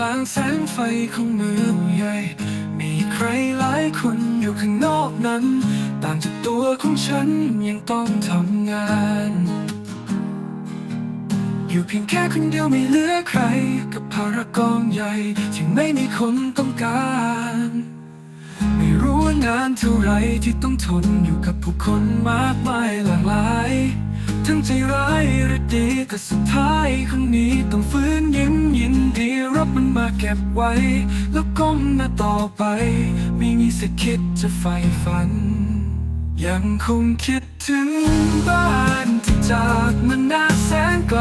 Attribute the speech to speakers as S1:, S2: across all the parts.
S1: ลางแสงไฟของเมืองใหญ่ มีใครหลายคนอยู่ข้างนอกนั้น ต่างจากตัวของฉันยังต้องทำงาน อยู่เพียงแค่คนเดียวไม่เหลือใคร กับภารกองใหญ่ที่ไม่มีคนต้องการ ไม่รู้ว่านานเท่าไรที่ต้องทนอยู่กับผู้คนมากมายหลากหลาย ทั้งใจร้ายหรือดีแต่สุดท้ายคนนี้ต้องฟื้นยิ้มยินดีรับมันมาเก็บไว้ แล้วก้มหน้าต่อไป ไม่มีสิทธิ์คิดจะใฝ่ฝัน ยังคงคิดถึงบ้านที่จากมันนาแสนไกล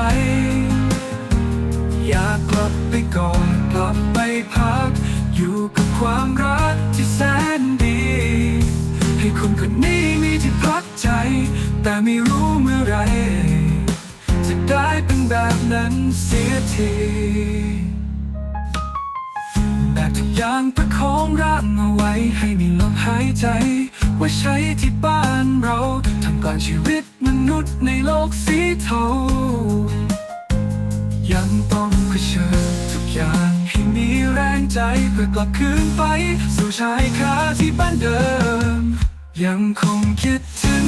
S1: อยากกลับไปก่อนกลับไปพัก อยู่กับความรักที่แสนดี ให้คนคนนี้มีที่พักใจ แต่ไม่รู้ นั้นเสียทีแต่ทุกอย่างประคองร่างเอาไว้ให้มีลมหายใจ ไว่าใช้ที่บ้านเราทำก่อนชีวิตมนุษย์ในโลกสีเทายังต้องเผชิญทุกอย่างให้มีแรงใจเพื่อกลับคืนไป สู่ชายคาที่บ้านเดิม ยังคงคิดถึง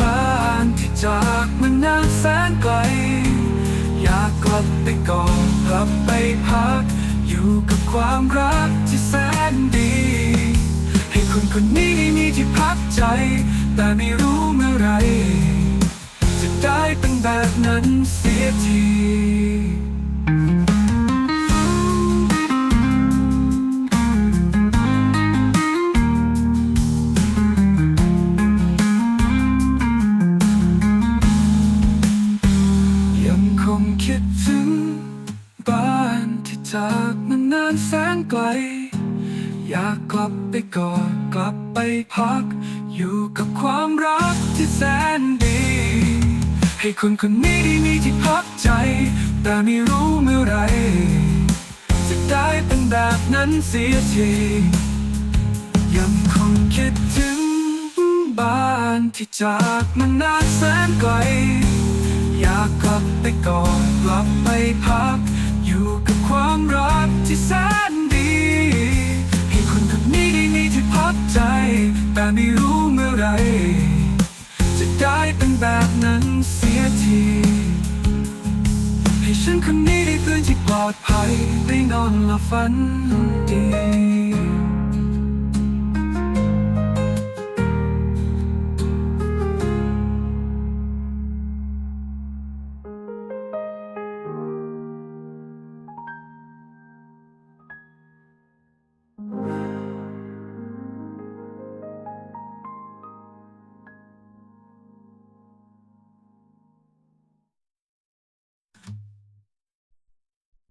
S1: บ้านที่จากมันนานแสนไกล แต่ก่อนกลับไปพัก อยู่กับความรักที่แสนดี ให้คนคนนี้มีที่พักใจ แต่ไม่รู้เมื่อไร จะได้เป็นแบบนั้นเสียที จากมันนานแสนไกล อยากกลับไปก่อนกลับไปพัก อยู่กับความรักที่แสนดี ให้คนคนนี้ได้มีที่พักใจ แต่ไม่รู้เมื่อไหรจะได้เป็นแบบนั้นเสียทียังคงคิดถึงบ้านที่จากมันนานแสนไกล อยากกลับไปก่อนกลับไปพัก อยู่กับความรักที่แสนดี ให้คนคนนี้ได้มีที่พักใจ แต่ไม่รู้เมื่อไร จะได้เป็นแบบนั้นเสียที ให้ฉันคนนี้ได้พื้นที่ปลอดภัย ได้นอนหลับฝันดี